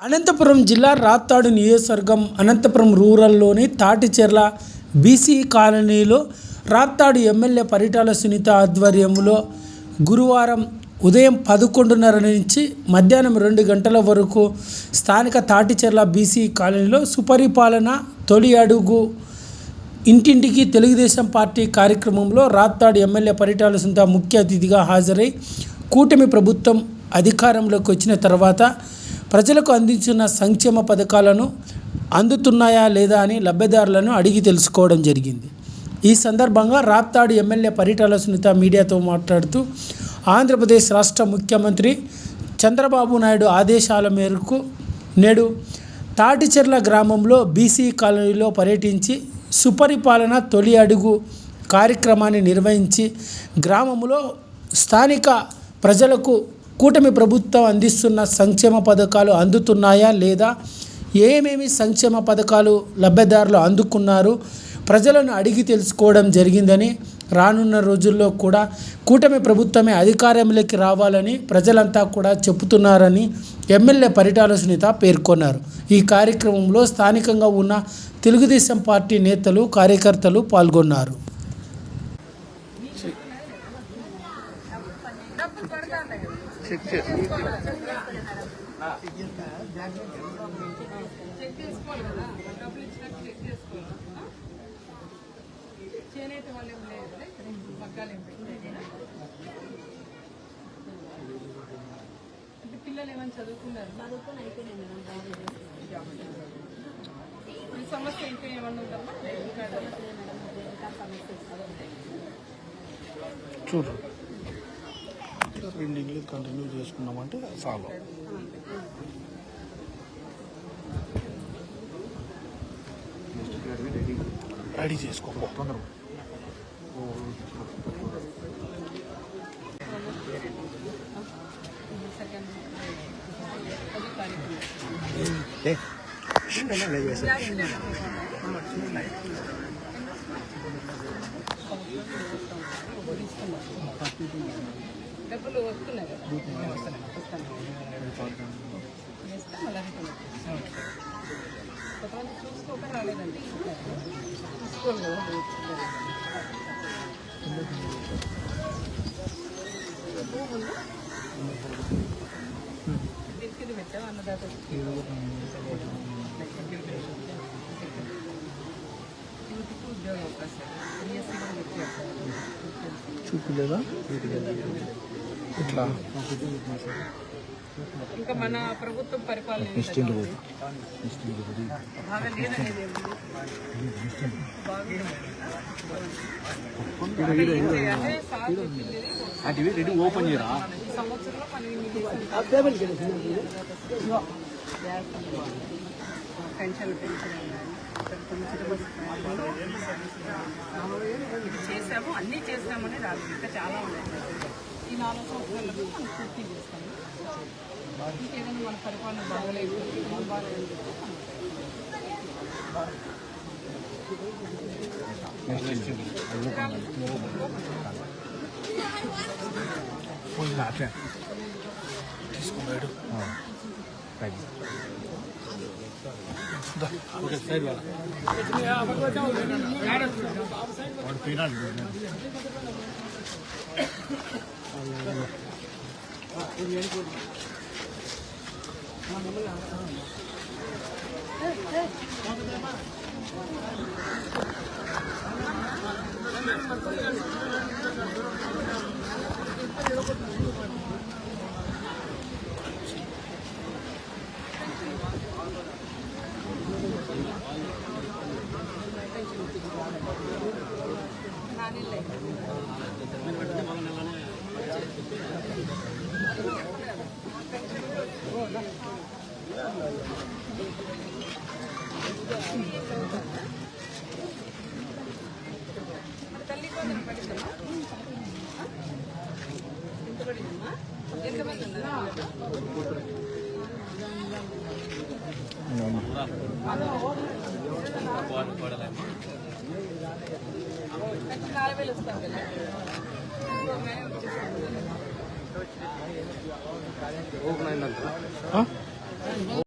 అనంతపురం జిల్లా రాత్తాడు నియోజకవర్గం అనంతపురం రూరల్లోని తాటిచెర్ల బీసీ కాలనీలో రాత్తాడు ఎమ్మెల్యే పరిటాల సునీత ఆధ్వర్యంలో గురువారం ఉదయం పదకొండున్నర నుంచి మధ్యాహ్నం రెండు గంటల వరకు స్థానిక తాటిచెర్ల బీసీ కాలనీలో సుపరిపాలన తొలి అడుగు ఇంటింటికి తెలుగుదేశం పార్టీ కార్యక్రమంలో రాత్తాడు ఎమ్మెల్యే పరిటాల సునీత ముఖ్య అతిథిగా హాజరై కూటమి ప్రభుత్వం అధికారంలోకి వచ్చిన తర్వాత ప్రజలకు అందించిన సంక్షేమ పథకాలను అందుతున్నాయా లేదా అని లబ్ధిదారులను అడిగి తెలుసుకోవడం జరిగింది. ఈ సందర్భంగా రాప్తాడు ఎమ్మెల్యే పరిటాల సునీత మీడియాతో మాట్లాడుతూ ఆంధ్రప్రదేశ్ రాష్ట్ర ముఖ్యమంత్రి చంద్రబాబు నాయుడు ఆదేశాల మేరకు నేడు తాటిచెర్ల గ్రామంలో బీసీ కాలనీలో పర్యటించి సుపరిపాలన తొలి అడుగు కార్యక్రమాన్ని నిర్వహించి గ్రామంలో స్థానిక ప్రజలకు కూటమి ప్రభుత్వం అందిస్తున్న సంక్షేమ పథకాలు అందుతున్నాయా లేదా? ఏమేమి సంక్షేమ పథకాలు లబ్ధిదారులు అందుకున్నారు? ప్రజలను అడిగి తెలుసుకోవడం జరిగిందని రానున్న రోజుల్లో కూడా కూటమి ప్రభుత్వమే అధికారంలోకి రావాలని ప్రజలంతా కూడా చెబుతున్నారని ఎమ్మెల్యే పరిటాల సునీత పేర్కొన్నారు. ఈ కార్యక్రమంలో స్థానికంగా ఉన్న తెలుగుదేశం పార్టీ నేతలు కార్యకర్తలు పాల్గొన్నారు. చెక్ చేసి చేనేత వాళ్ళు ఏం లేదు మగ్గాలు ఏం అంటే పిల్లలు ఏమైనా చదువుకున్నారు. చదువుకుని అయిపోయింది ఈ సమస్య ఇంకా ఏమన్నా ఉందమ్మా చూడు. రెండు ఇంగ్లీష్ కంటిన్యూ చేసుకున్నామంటే చాలు రెడీ చేసుకో తొందర సెకండ్ డబ్బులు వస్తున్నాయి కదా. వస్తున్నాయి వేస్తే మళ్ళీ రిటర్న్ కొంతమంది చూసుకోక రాలేదండి. దీనికి అన్నదాత యూత్కి ఉద్యోగ అవకాశాలు బిఎస్సీ కూడా పెట్టారు. సార్ చూపిలేదా ఇట్లా. ఇంకా మన ప్రభుత్వం పరిపాలన రెడీ ఓపెన్ చేయరా. పెన్షన్ చేసాము అన్నీ చేసామని రాదు ఇంకా చాలా ఉన్నాయి. ఈ నాలుగు సంవత్సరాలకు మనం పూర్తి చేస్తాము. ఇంకేదైనా మన పరిపాలన బాగలేదు బాగలేదు తీసుకున్నాడు వాడు పోయినాడు 哎哎，哎，哎，哎，哎，哎，哎，哎，哎，哎，నాలుగు వేలు వస్తాం కదా ఓపెన్ అయిందంట